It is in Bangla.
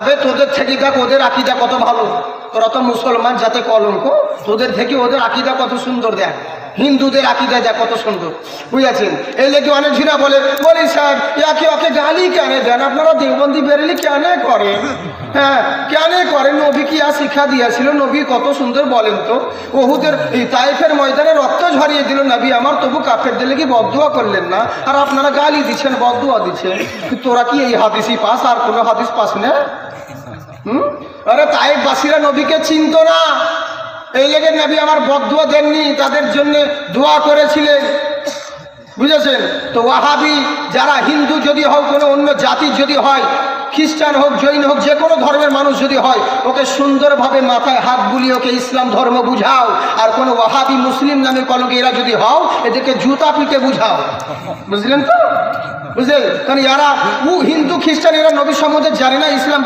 তোদের থেকে দেখ, ওদের আকিদা কত ভালো। তোরা তো মুসলমান যাতে কলঙ্ক, তোদের থেকে ওদের আকিদা কত সুন্দর দেখ। হিন্দুদের আকিদা দেখ কত সুন্দর। বুঝেছেন? এই লেগে অনেক ঝিরা বলে, বলি সাহেব ইয়াকে ওকে গালি কেন দেন? আপনারা দেবন্দি বেরেলি কেন করেন হ্যাঁ কেন করেন নবী কি আর শিক্ষা দিয়েছিল? নবী কত সুন্দর বলেন তো। ওহুদের তাইফের ময়দানে রক্ত ঝরিয়ে দিল নবী। আমার তবু কাফের দিলে কি বদুয়া করলেন না। আর আপনারা গালি দিচ্ছেন বদুয়া দিচ্ছেন। তোরা কি এই হাদিসই পাস? আর কোনো হাদিস পাস না? হুম? আরে তাইফবাসীরা নবীকে চিনতো না। এই লেগে নবী আমার বদুয়া দেননি, তাদের জন্য দোয়া করেছিলেন। বুঝেছেন? তো ওয়াহাবি, যারা হিন্দু যদি হোক কোনো অন্য জাতির যদি হয়, খ্রিস্টান হোক, জৈন হোক, যে কোনো ধর্মের মানুষ যদি হয়, ওকে সুন্দরভাবে মাথায় হাত বুলিয়ে ওকে ইসলাম ধর্ম বুঝাও। আর কোনো ওয়াহাবি মুসলিম নামে কলকে এরা যদি হও, এদেরকে জুতা পিটে বুঝাও। বুঝলেন তো? বুঝলেন? কারণ এরা হিন্দু, খ্রিস্টান, এরা নবী সম্বন্ধে জানে না, ইসলাম